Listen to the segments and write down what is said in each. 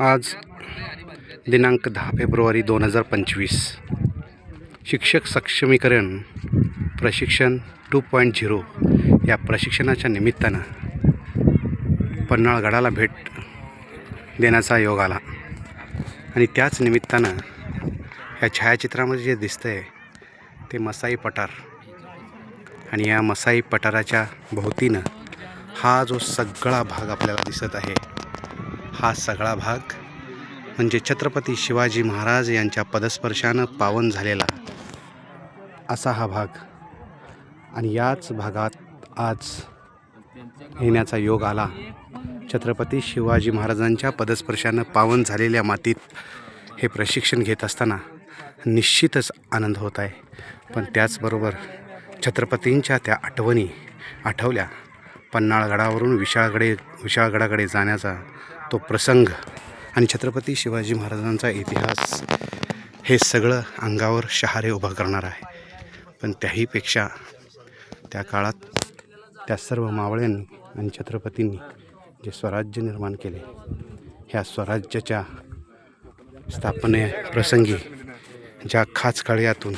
आज दिनांक दहा फेब्रुवारी दोन हजार पंचवीस. शिक्षक सक्षमीकरण प्रशिक्षण टू पॉईंट झिरो या प्रशिक्षणाच्या निमित्तानं पन्हाळगडाला भेट देण्याचा योग आला. आणि त्याच निमित्तानं या छायाचित्रामध्ये जे दिसतं आहे ते मसाई पठार. आणि या मसाई पठाराच्या भोवतीनं हा जो सगळा भाग आपल्याला दिसत आहे हा सगळा भाग म्हणजे छत्रपती शिवाजी महाराज यांच्या पदस्पर्शानं पावन झालेला असा हा भाग. आणि याच भागात आज येण्याचा योग आला. छत्रपती शिवाजी महाराजांच्या पदस्पर्शानं पावन झालेल्या मातीत हे प्रशिक्षण घेत असताना निश्चितच आनंद होत आहे. पण त्याचबरोबर छत्रपतींच्या त्या आठवणी आठवल्या. पन्हाळगडावरून विशाळगडे विशाळगडाकडे जाण्याचा तो प्रसंग आणि छत्रपती शिवाजी महाराजांचा इतिहास हे सगळं अंगावर शहारे उभा करणार आहे. पण त्याहीपेक्षा त्या काळात त्या सर्व मावळ्यांनी आणि छत्रपतींनी जे स्वराज्य निर्माण केले ह्या स्वराज्याच्या स्थापने प्रसंगी ज्या खाच काळ्यातून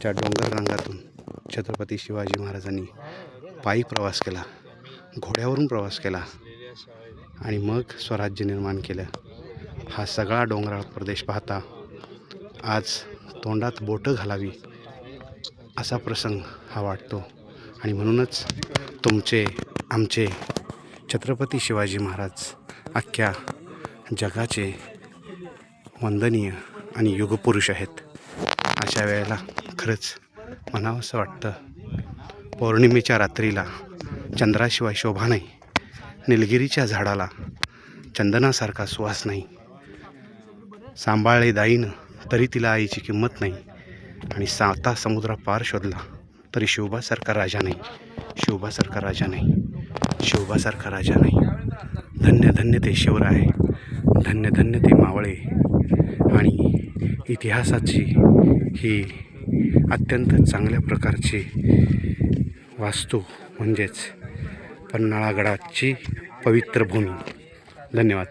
ज्या डोंगर रंगातून छत्रपती शिवाजी महाराजांनी पायी प्रवास केला घोड्यावरून प्रवास केला आणि मग स्वराज्य निर्माण केलं. हा सगळा डोंगराळ प्रदेश पाहता आज तोंडात बोटं घालावी असा प्रसंग हा वाटतो. आणि म्हणूनच तुमचे आमचे छत्रपती शिवाजी महाराज अख्ख्या जगाचे वंदनीय आणि युगपुरुष आहेत. अशा वेळेला खरंच म्हणावंसं वाटतं. पौर्णिमेच्या रात्रीला चंद्राशिवाय शोभा नाही. निलगिरीच्या झाडाला चंदनासारखा सुवास नाही. सांभाळले दाईनं तरी तिला आईची किंमत नाही. आणि साता समुद्रापार शोधला तरी शिवबासारखा राजा नाही. शिवबासारखा राजा नाही. शिवबासारखा राजा नाही. धन्य धन्य ते शिवराय धन्य धन्य ते मावळे. आणि इतिहासाची ही अत्यंत चांगल्या प्रकारची वास्तू म्हणजेच पन्हाळागडाची पवित्र भूमी. धन्यवाद.